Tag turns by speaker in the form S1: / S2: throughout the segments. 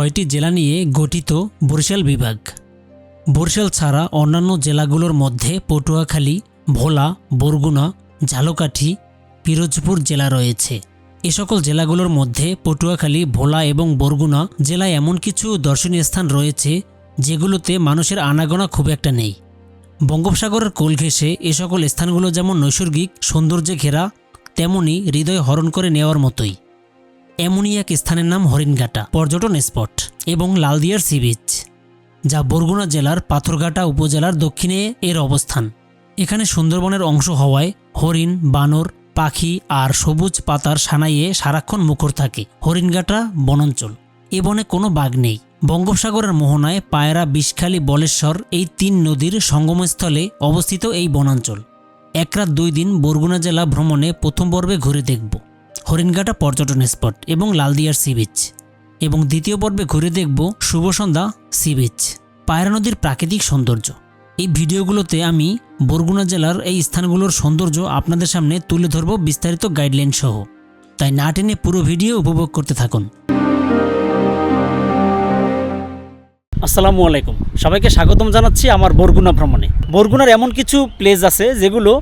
S1: ছয়টি জেলা নিয়ে গঠিত বরিশাল বিভাগ। বরিশাল ছাড়া অন্যান্য জেলাগুলোর মধ্যে পটুয়াখালী, ভোলা, বরগুনা, ঝালকাঠি, পিরোজপুর জেলা রয়েছে। এ সকল জেলাগুলোর মধ্যে পটুয়াখালী, ভোলা এবং বরগুনা জেলায় এমন কিছু দর্শনীয় স্থান রয়েছে, যেগুলোতে মানুষের আনাগোনা খুব একটা নেই। বঙ্গোপসাগরের কোল ঘেঁষে এ সকল স্থানগুলো যেমন নৈসর্গিক সৌন্দর্যে ঘেরা, তেমনি হৃদয় হরণ করে নেওয়ার মতোই। এমনই এক স্থানের নাম হরিণঘাটা, পর্যটন স্পট, এবং লালদিয়ার সি বিচ, যা বরগুনা জেলার পাথরঘাটা উপজেলার দক্ষিণে এর অবস্থান। এখানে সুন্দরবনের অংশ হওয়ায় হরিণ, বানর, পাখি আর সবুজ পাতার সানাইয়ে সারাক্ষণ মুখর থাকে। হরিণঘাটা বনাঞ্চল। এ বনে কোনো বাঘ নেই। বঙ্গোপসাগরের মোহনায় পায়রা, বিষখালী, বলেশ্বর এই তিন নদীর সঙ্গমস্থলে অবস্থিত এই বনাঞ্চল। এক রাত দুই দিন বরগুনা জেলা ভ্রমণে প্রথম পর্বে ঘুরে দেখব। হরিণঘাটা পর্যটন স্পট এবং লালদিয়ার সি বিচ এবং দ্বিতীয় পর্বে ঘুরে দেখব শুভ সন্ধ্যা সি বিচ পায়রা নদীর প্রাকৃতিক সৌন্দর্য। এই ভিডিওগুলোতে আমি বরগুনা জেলার এই স্থানগুলোর সৌন্দর্য আপনাদের সামনে তুলে ধরব বিস্তারিত গাইডলাইন সহ। তাই না টেনে পুরো ভিডিও উপভোগ করতে থাকুন। আসসালামু আলাইকুম। সবাইকে স্বাগতম জানাচ্ছি আমার বরগুনা ভ্রমণে। বরগুনার এমন কিছু প্লেস আছে যেগুলো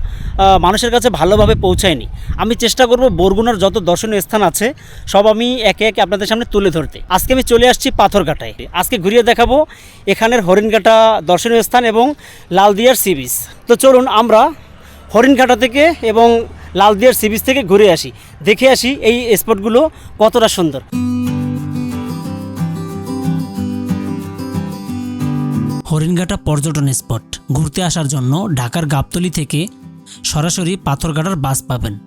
S1: মানুষের কাছে ভালোভাবে পৌঁছায়নি। আমি চেষ্টা করব বরগুনার যত দর্শনীয় স্থান আছে, সব আমি একে একে আপনাদের সামনে তুলে ধরতে। আজকে আমি চলে আসছি পাথরঘাটায়। আজকে ঘুরিয়ে দেখাবো এখানের হরিণঘাটা দর্শনীয় স্থান এবং লালদিয়ার সি বিচ তো চলুন আমরা হরিণঘাটা থেকে এবং লালদিয়ার সি বিচ থেকে ঘুরে আসি। দেখে আসি এই স্পটগুলো কতটা সুন্দর। হরিণঘাটা পর্যটন স্পট। ঘুরতে আসার জন্য ঢাকার গাবতলি থেকে সরাসরি পাথরঘাটার বাস পাবেন।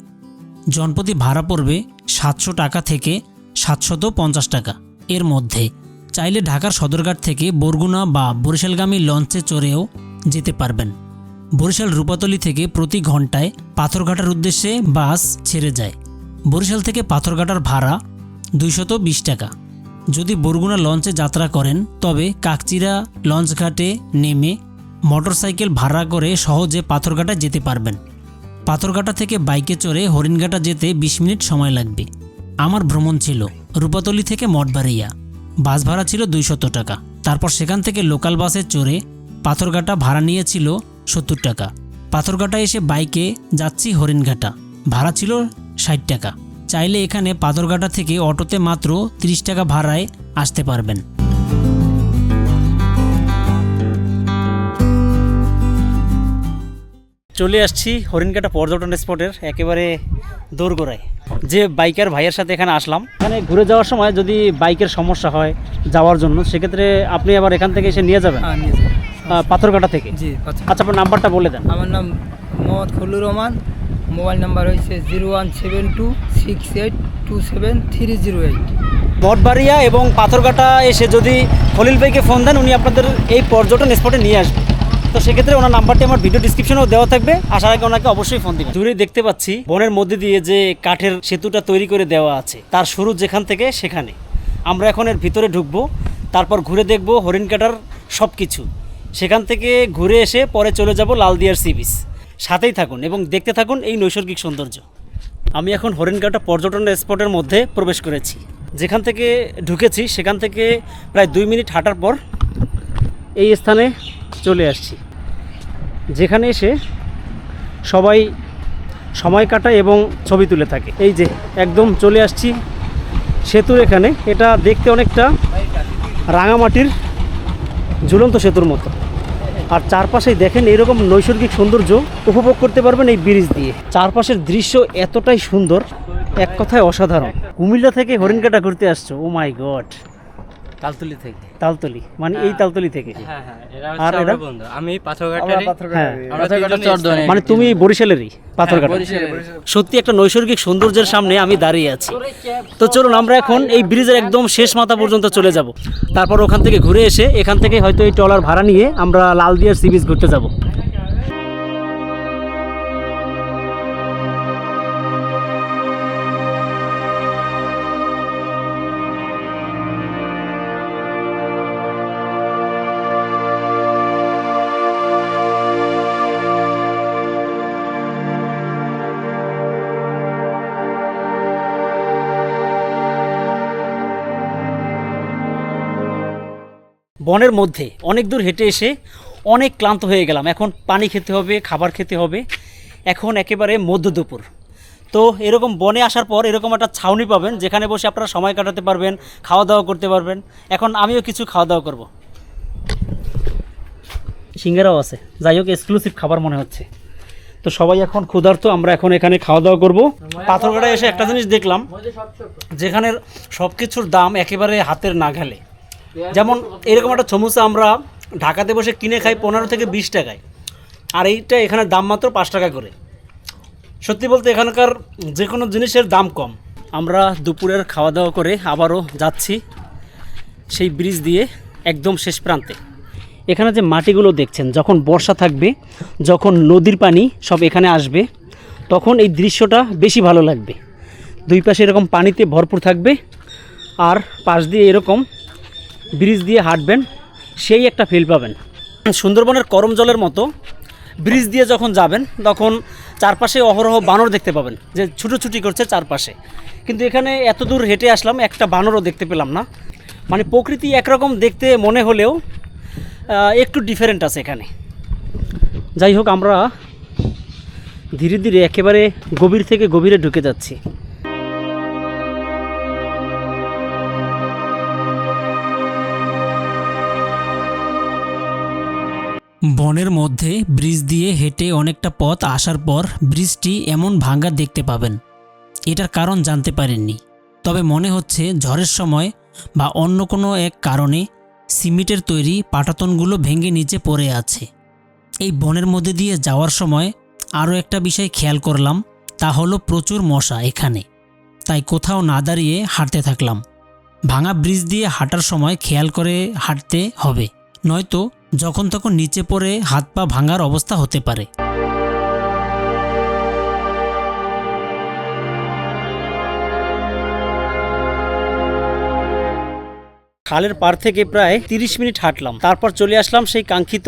S1: জনপ্রতি ভাড়া পড়বে সাতশো টাকা থেকে সাতশত পঞ্চাশ টাকা। এর মধ্যে চাইলে ঢাকার সদরঘাট থেকে বরগুনা বা বরিশালগামী লঞ্চে চড়েও যেতে পারবেন। বরিশাল রূপাতলি থেকে প্রতি ঘন্টায় পাথরঘাটার উদ্দেশ্যে বাস ছেড়ে যায়। বরিশাল থেকে পাথরঘাটার ভাড়া দুইশত বিশ টাকা। যদি বরগুনা লঞ্চে যাত্রা করেন, তবে কাকচিরা লঞ্চ ঘাটে নেমে মোটরসাইকেল ভাড়া করে সহজে পাথরঘাটা যেতে পারবেন। পাথরঘাটা থেকে বাইকে চড়ে হরিণঘাটা যেতে বিশ মিনিট সময় লাগবে। আমার ভ্রমণ ছিল রূপাতলি থেকে মঠবাড়িয়া। বাস ভাড়া ছিল দুইশত টাকা। তারপর সেখান থেকে লোকাল বাসে চড়ে পাথরঘাটা ভাড়া নিয়েছিল সত্তর টাকা। পাথরঘাটা এসে বাইকে যাচ্ছি হরিণঘাটা। ভাড়া ছিল ষাট টাকা। চাইলে এখানে পাথরঘাটা থেকে অটোতে মাত্র ৩০ টাকা ভাড়ায় আসতে পারবেন। চলে আসছি হরিণঘাটা পর্যটন স্পটের একেবারে দোরগোড়ায়। যে বাইকার ভাইয়ের সাথে এখানে আসলাম। এখানে ঘুরে যাওয়ার সময় যদি বাইকের সমস্যা হয় যাওয়ার জন্য সেক্ষেত্রে আপনি আবার এখান থেকে এসে নিয়ে যাবেন?
S2: হ্যাঁ
S1: পাথরঘাটা থেকে?
S2: জি আচ্ছা
S1: আচ্ছা আপনার নাম্বারটা বলে দেন।
S2: আমার নাম মোহাম্মদ খল্লুর রহমান। মোবাইল নাম্বার হয়েছে zero one seven two six eight two seven three zero eight.
S1: Mathbaria এবং পাথরঘাটা এসে যদি খলিল ভাইকে ফোন দেন, উনি আপনাদের এই পর্যটন স্পটে নিয়ে আসবে। তো সেক্ষেত্রে ওনার নাম্বারটি আমার ভিডিও ডিসক্রিপশনেও দেওয়া থাকবে। আসার আগে ওনাকে অবশ্যই ফোন দিবেন। দূরে দেখতে পাচ্ছি বনের মধ্যে দিয়ে যে কাঠের সেতুটা তৈরি করে দেওয়া আছে, তার শুরু যেখান থেকে সেখানে। আমরা এখন এর ভিতরে ঢুকবো, তারপর ঘুরে দেখব হরিণ কাটার সব কিছু সেখান থেকে ঘুরে এসে পরে চলে যাব লালদিয়ার সি বিচ। সাথেই থাকুন এবং দেখতে থাকুন এই নৈসর্গিক সৌন্দর্য। আমি এখন হরিণঘাটা পর্যটন স্পটের মধ্যে প্রবেশ করেছি। যেখান থেকে ঢুকেছি, সেখান থেকে প্রায় দুই মিনিট হাঁটার পর এই স্থানে চলে আসছি। যেখানে এসে সবাই সময় কাটায় এবং ছবি তুলে থাকে। এই যে, একদম চলে আসছি সেতুর এখানে। এটা দেখতে অনেকটা রাঙামাটির ঝুলন্ত সেতুর মতো। আর চারপাশে দেখেন এরকম নৈসর্গিক সৌন্দর্য উপভোগ করতে পারবেন এই ব্রিজ দিয়ে। চারপাশের দৃশ্য এতটাই সুন্দর, এক কথায় অসাধারণ। কুমিল্লা থেকে হরিণকাটা ঘুরতে আসছো, ও মাই গড।
S3: তালতুলি থেকে।
S1: তালতলি মানে এই তালতলি থেকে।
S3: হ্যাঁ হ্যাঁ এরা
S1: আর এরা?
S3: আমি
S1: হ্যাঁ। মানে তুমি বরিশালেরই পাথরঘাটা। সত্যি একটা নৈসর্গিক সৌন্দর্যের সামনে আমি দাঁড়িয়ে আছি। তো চলুন আমরা এখন এই ব্রিজের একদম শেষ মাথা পর্যন্ত চলে যাব। তারপর ওখান থেকে ঘুরে এসে এখান থেকে হয়তো এই ট্রলার ভাড়া নিয়ে আমরা লালদিয়ার সি বিচ ঘুরতে যাব।
S4: বনের মধ্যে অনেক দূর হেঁটে এসে অনেক ক্লান্ত হয়ে গেলাম। এখন পানি খেতে হবে, খাবার খেতে হবে। এখন একেবারে মধ্য দুপুর। তো এরকম বনে আসার পর এরকম একটা ছাউনি পাবেন, যেখানে বসে আপনারা সময় কাটাতে পারবেন খাওয়া দাওয়া করতে পারবেন। এখন আমিও কিছু খাওয়া দাওয়া করব। সিঙ্গারাও আছে। যাই হোক এক্সক্লুসিভ খাবার মনে হচ্ছে। তো সবাই এখন ক্ষুধার্ত, আমরা এখন এখানে খাওয়া দাওয়া করব। পাথরঘাটায় এসে একটা জিনিস দেখলাম যেখানে সব কিছুর দাম একেবারে হাতের না নাগালে। যেমন এরকম একটা সমুচা আমরা ঢাকাতে বসে কিনে খাই পনেরো থেকে বিশ টাকায়। আর এইটা এখানে দাম মাত্র পাঁচ টাকা করে। সত্যি বলতে এখানকার যে কোনো জিনিসের দাম কম। আমরা দুপুরের খাওয়া দাওয়া করে আবারও যাচ্ছি সেই ব্রিজ দিয়ে একদম শেষ প্রান্তে। এখানে যে মাটিগুলো দেখছেন, যখন বর্ষা থাকবে, যখন নদীর পানি সব এখানে আসবে, তখন এই দৃশ্যটা বেশি ভালো লাগবে। দুই পাশে এরকম পানিতে ভরপুর থাকবে, আর পাশ দিয়ে এরকম ব্রিজ দিয়ে হাঁটবেন, সেই একটা ফিল পাবেন। সুন্দরবনের করম জলের মতো ব্রিজ দিয়ে যখন যাবেন, তখন চারপাশে অহরহ বানর দেখতে পাবেন, যে ছুটোছুটি করছে চারপাশে। কিন্তু এখানে এত দূর হেঁটে আসলাম, একটা বানরও দেখতে পেলাম না। মানে প্রকৃতি একরকম দেখতে মনে হলেও একটু ডিফারেন্ট আছে এখানে। যাই হোক, আমরা ধীরে ধীরে একেবারে গভীর থেকে গভীরে ঢুকে যাচ্ছি। বনের মধ্যে ব্রিজ দিয়ে হেঁটে অনেকটা পথ আসার পর ব্রিজটি এমন ভাঙ্গা দেখতে পাবেন। এটার কারণ জানতে পারেননি। তবে মনে হচ্ছে ঝড়ের সময় বা অন্য কোনো এক কারণে সিমেন্টের তৈরি পাটাতনগুলো ভেঙে নিচে পড়ে আছে। এই বনের মধ্যে দিয়ে যাওয়ার সময় আরও একটা বিষয় খেয়াল করলাম, তা হলো প্রচুর মশা এখানে। তাই কোথাও না দাঁড়িয়ে হাঁটতে থাকলাম। ভাঙা ব্রিজ দিয়ে হাঁটার সময় খেয়াল করে হাঁটতে হবে, নয়তো যখন তখন নিচে পড়ে হাত পা ভাঙার অবস্থা হতে পারে। খালের পার থেকে প্রায় তিরিশ মিনিট হাঁটলাম। তারপর চলে আসলাম সেই কাঙ্ক্ষিত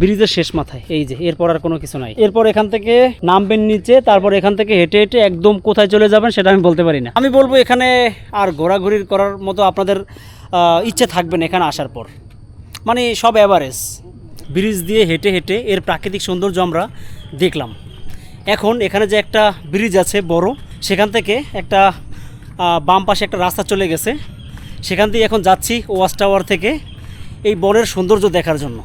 S4: ব্রিজের শেষ মাথায়। এই যে, এরপর আর কোনো কিছু নাই। এরপর এখান থেকে নামবেন নিচে, তারপর এখান থেকে হেঁটে হেঁটে একদম কোথায় চলে যাবেন সেটা আমি বলতে পারি না। আমি বলব এখানে আর ঘোরাঘুরি করার মতো আপনাদের ইচ্ছে থাকবে না এখানে আসার পর। মানে সব অ্যাভারেজ ব্রিজ দিয়ে হেঁটে হেঁটে এর প্রাকৃতিক সৌন্দর্য আমরা দেখলাম। এখন এখানে যে একটা ব্রিজ আছে বড়, সেখান থেকে একটা বাম পাশে একটা রাস্তা চলে গেছে। সেখান দিয়ে এখন যাচ্ছি ওয়াচ টাওয়ার থেকে এই বনের সৌন্দর্য দেখার জন্য।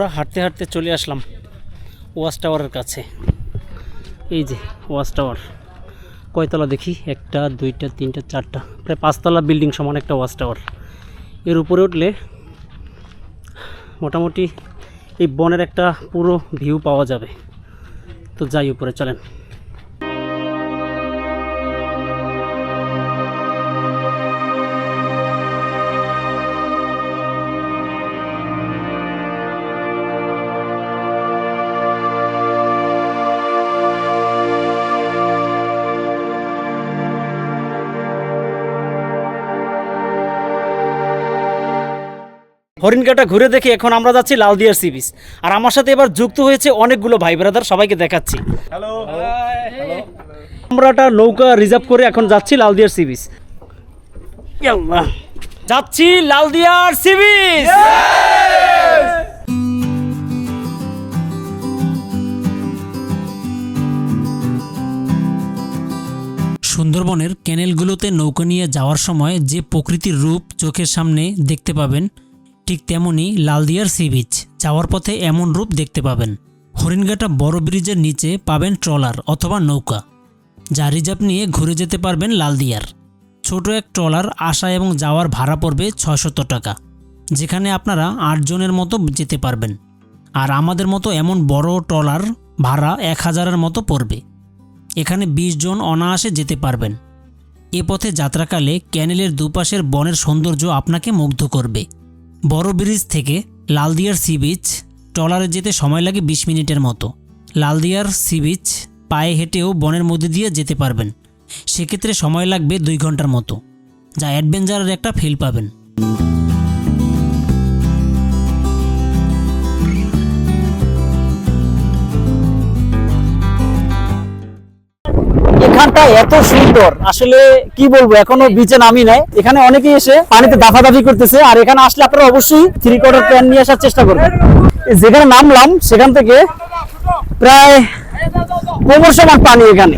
S4: আমরা হাঁটতে হাঁটতে চলে আসলাম ওয়াচ টাওয়ারের কাছে। এই যে ওয়াচ টাওয়ার। কয়তলা দেখি? একটা, দুইটা, তিনটা, চারটা। প্রায় পাঁচতলা বিল্ডিং সমান একটা ওয়াচ টাওয়ার। এর উপরে উঠলে মোটামুটি এই বনের একটা পুরো ভিউ পাওয়া যাবে। তো যাই উপরে চলেন। হরিণঘাটা ঘুরে দেখে এখন আমরা যাচ্ছি লালদিয়ার সি বিচ। আর আমার সাথে এবার যুক্ত হয়েছে অনেকগুলো ভাই ব্রাদার সবাইকে দেখাচ্ছি। আমরা একটা নৌকা রিজার্ভ করে এখন যাচ্ছি লালদিয়ার সি বিচ। যাচ্ছি লালদিয়ার সি বিচ। সুন্দরবনের ক্যানেলগুলোতে নৌকা নিয়ে যাওয়ার সময় যে প্রকৃতির রূপ চোখের সামনে দেখতে পাবেন ঠিক তেমনই লালদিয়ার সি বিচ যাওয়ার পথে এমন রূপ দেখতে পাবেন। হরিণঘাটা বড় ব্রিজের নিচে পাবেন ট্রলার অথবা নৌকা, যা রিজার্ভ নিয়ে ঘুরে যেতে পারবেন লালদিয়ার। ছোট এক ট্রলার আসা এবং যাওয়ার ভাড়া পড়বে ছশত টাকা, যেখানে আপনারা আটজনের মতো যেতে পারবেন।
S1: আর আমাদের মতো এমন বড় ট্রলার ভাড়া এক হাজারের মতো পড়বে। এখানে ২০ জন অনায়াসে যেতে পারবেন। এ পথে যাত্রাকালে ক্যানেলের দুপাশের বনের সৌন্দর্য আপনাকে মুগ্ধ করবে। বড় ব্রিজ থেকে লালদিয়ার সি বিচ ট্রলারে যেতে সময় লাগে ২০ মিনিটের মতো। লালদিয়ার সি বিচ পায়ে হেঁটেও বনের মধ্যে দিয়ে যেতে পারবেন। সেক্ষেত্রে সময় লাগবে দুই ঘণ্টার মতো। যা অ্যাডভেঞ্চারের একটা ফিল পাবেন।
S4: এখানটা এত সুন্দর। আসলে কি বলব, এখনও বিচে নামি নাই। এখানে অনেকেই এসে পানিতে দাফাদাফি করতেছে, আর এখানে আসলে আপনারা অবশ্যই থ্রি কোয়ার্টার প্যান নিয়ে আসার চেষ্টা করবেন। যেখানে নামলাম, সেখান থেকে প্রায় কোমর সমান পানি এখানে।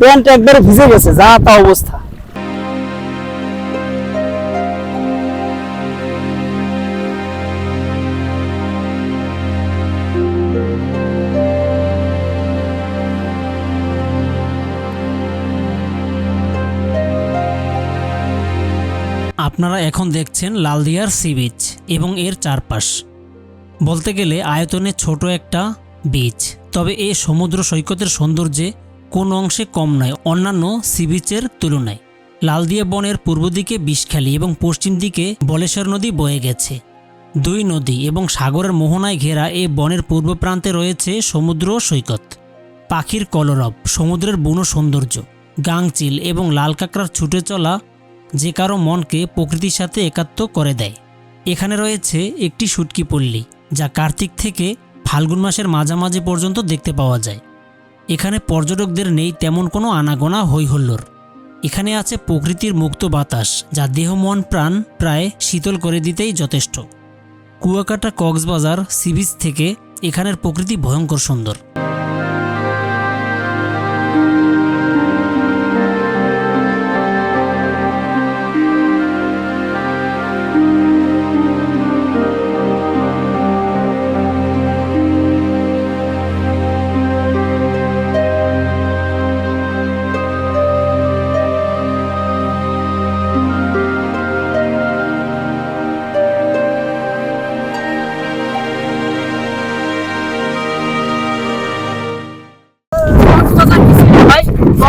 S4: প্যান্ট একবারে ভিজে গেছে, যা তা অবস্থা।
S1: আপনারা এখন দেখছেন লালদিয়ার সি বিচ এবং এর চারপাশ। বলতে গেলে আয়তনে ছোট একটা বিচ। তবে এই সমুদ্র সৈকতের সৌন্দর্যে কোন অংশে কম নয়, অন্যান্য সি বিচের তুলনায়। লালদিয়া বনের পূর্ব দিকে বিষখালী এবং পশ্চিম দিকে বলেশ্বর নদী বয়ে গেছে। দুই নদী এবং সাগরের মোহনায় ঘেরা এই বনের পূর্ব প্রান্তে রয়েছে সমুদ্র সৈকত। পাখির কলরব, সমুদ্রের বুনো সৌন্দর্য গাংচিল এবং লাল কাঁকড়ার ছুটে চলা যে কারও মনকে প্রকৃতির সাথে একাত্ম করে দেয়। এখানে রয়েছে একটি শুটকি পল্লী, যা কার্তিক থেকে ফাল্গুন মাসের মাঝামাঝি পর্যন্ত দেখতে পাওয়া যায়। এখানে পর্যটকদের নেই তেমন কোনো আনাগোনা হৈহল্লোর। এখানে আছে প্রকৃতির মুক্ত বাতাস, যা দেহ, মন, প্রাণ প্রায় শীতল করে দিতেই যথেষ্ট। কুয়াকাটা কক্সবাজার সিবিচ থেকে এখানের প্রকৃতি ভয়ঙ্কর সুন্দর।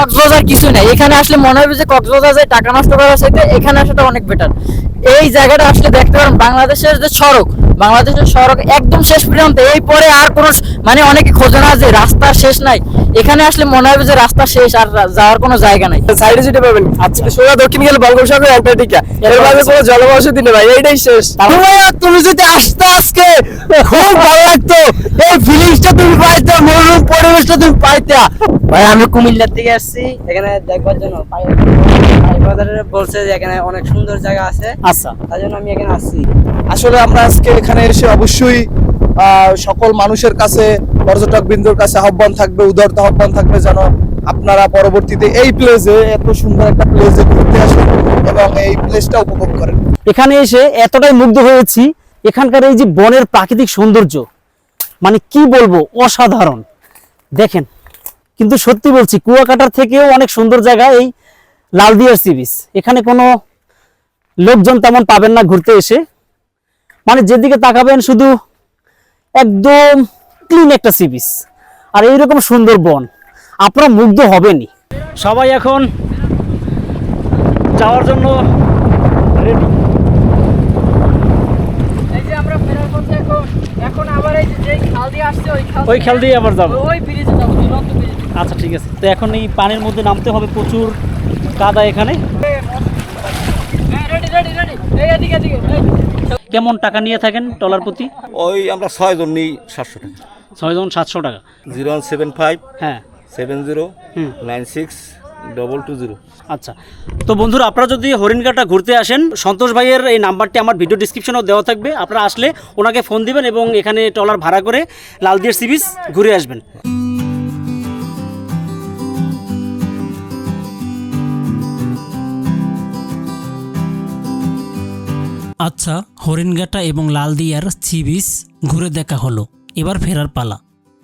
S4: কক্সবাজার কিছু নাই। এখানে আসলে মনে হবে যে কক্সবাজার যে টাকা নষ্ট করার সাথে এখানে আসাটা অনেক বেটার এই জায়গাটা আসলে দেখতে পারেন, বাংলাদেশের যে সড়ক, বাংলাদেশের সড়ক একদম শেষ পর্যন্ত। এই পরে আর কোনো মানে অনেকে খোঁজে না যে রাস্তা শেষ নাই। এখানে আসলে মনে হবে যে রাস্তা শেষ আর যাওয়ার কোনো জায়গা নাই।
S5: সাইডে যেটা পাবেন আচ্ছা সোজা দক্ষিণ গেলে বঙ্গোপসাগর অ্যান্টার্কটিকা। এর বাইরে কোনো জলবসতি নেই ভাই এইটাই শেষ। তুমি যদি আসতে আজকে খুব ভালো লাগতো। এই ফিলিংসটা তুমি পাইতে মনোরম পরিবেশটা তুমি পাইতে।
S3: ভাই আমি কুমিল্লার থেকে আসছি এখানে দেখবার জন্য বাজারে বলছে যে এখানে অনেক সুন্দর জায়গা আছে।
S4: আচ্ছা।
S3: তাই জন্য আমি এখানে আসছি।
S5: আসলে আমরা আজকে এখানে এসে অবশ্যই সকল মানুষের কাছে, পর্যটক বিন্দুর কাছে আহ্বান থাকবে, উদারতা আহ্বান থাকবে যেন আপনারা পরবর্তীতে এই প্লেসে এত সুন্দর একটা প্লেসে ঘুরতে আসেন এবং এই প্লেসটা উপভোগ করেন।
S4: এখানে এসে এতটাই মুগ্ধ হয়েছি, এখানকার এই যে বনের প্রাকৃতিক সৌন্দর্য মানে কি বলব, অসাধারণ। দেখেন, কিন্তু সত্যি বলছি, কুয়াকাটার থেকেও অনেক সুন্দর জায়গা এই লালদিয়ার সি বিচ। এখানে কোনো লোকজন তেমন পাবেন না ঘুরতে এসে। মানে যেদিকে তাকাবেন শুধু একদম ক্লিন একটা সি বিচ আর এইরকম সুন্দর বন আপনারা মুগ্ধ হবেনই। সবাই এখন যাওয়ার জন্য রেডি
S2: এই যে আমরা ফেরার পথে এখন এখন আবার এই যে যেই খাল দিয়ে আসছে ওই
S4: ওই খেল দিয়ে আবার যাব। আচ্ছা ঠিক আছে। তো এখন এই পানির মধ্যে নামতে হবে প্রচুর কাদা এখানে। কেমন টাকা নিয়ে থাকেন টলার প্রতি?
S6: ওই আমরা ছয়জন নিই সাতশো টাকা।
S4: ছয়জন সাতশো টাকা।
S6: জিরো ওয়ান সেভেন ফাইভ
S4: হ্যাঁ।
S6: Seven zero nine six double two zero.
S4: আচ্ছা। তো বন্ধুরা আপনারা যদি হরিণঘাটা ঘুরতে আসেন সন্তোষ ভাইয়ের এই নাম্বারটি আমার ভিডিও ডিসক্রিপশনেও দেওয়া থাকবে। আপনারা আসলে ওনাকে ফোন দিবেন এবং এখানে টলার ভাড়া করে লালদিয়ার সি বিচ ঘুরে আসবেন।
S1: আচ্ছা হরিণঘাটা এবং লালদিয়ার সি বিচ ঘুরে দেখা হলো। এবার ফেরার পালা।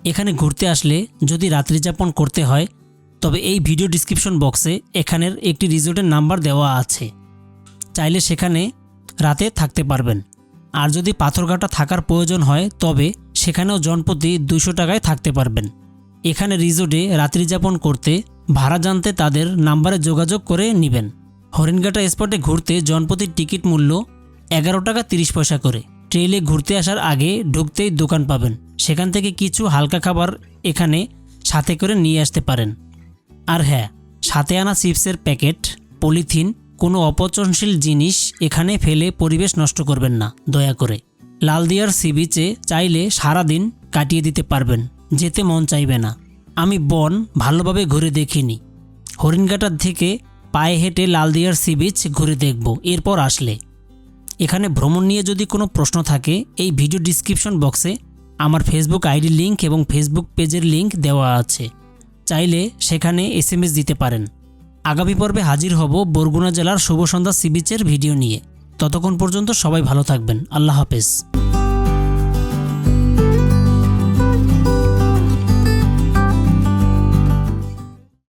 S1: এখানে ঘুরতে আসলে যদি রাত্রিযাপন করতে হয়, তবে এই ভিডিও ডিসক্রিপশন বক্সে এখানের একটি রিসোর্টের নাম্বার দেওয়া আছে। চাইলে সেখানে রাতে থাকতে পারবেন। আর যদি পাথরঘাটা থাকার প্রয়োজন হয়, তবে সেখানেও জনপ্রতি দুশো টাকায় থাকতে পারবেন। এখানে রিজোর্টে রাত্রিযাপন করতে ভাড়া জানতে তাদের নাম্বারে যোগাযোগ করে নেবেন। হরিণঘাটা স্পটে ঘুরতে জনপ্রতি টিকিট মূল্য এগারো টাকা তিরিশ পয়সা করে। ট্রেইলে ঘুরতে আসার আগে ঢুকতেই দোকান পাবেন। সেখান থেকে কিছু হালকা খাবার এখানে সাথে করে নিয়ে আসতে পারেন। আর হ্যাঁ সাথে আনা চিপসের প্যাকেট, পলিথিন, কোনো অপচনশীল জিনিস এখানে ফেলে পরিবেশ নষ্ট করবেন না, দয়া করে। লালদিয়ার সি বিচে চাইলে সারাদিন কাটিয়ে দিতে পারবেন, যেতে মন চাইবে না। আমি বন ভালোভাবে ঘুরে দেখিনি। হরিণঘাটার থেকে পায়ে হেঁটে লালদিয়ার সি বিচ ঘুরে দেখব, এরপর আসলে। এখানে ভ্রমণ নিয়ে যদি কোনো প্রশ্ন থাকে, এই ভিডিও ডিসক্রিপশন বক্সে আমার ফেসবুক আইডি লিঙ্ক এবং ফেসবুক পেজের লিঙ্ক দেওয়া আছে। চাইলে সেখানে এস দিতে পারেন। আগামী পর্বে হাজির হব বরগুনা জেলার শুভ সন্ধ্যা সি বিচের ভিডিও নিয়ে। ততক্ষণ পর্যন্ত সবাই ভালো থাকবেন। আল্লাহ হাফেজ।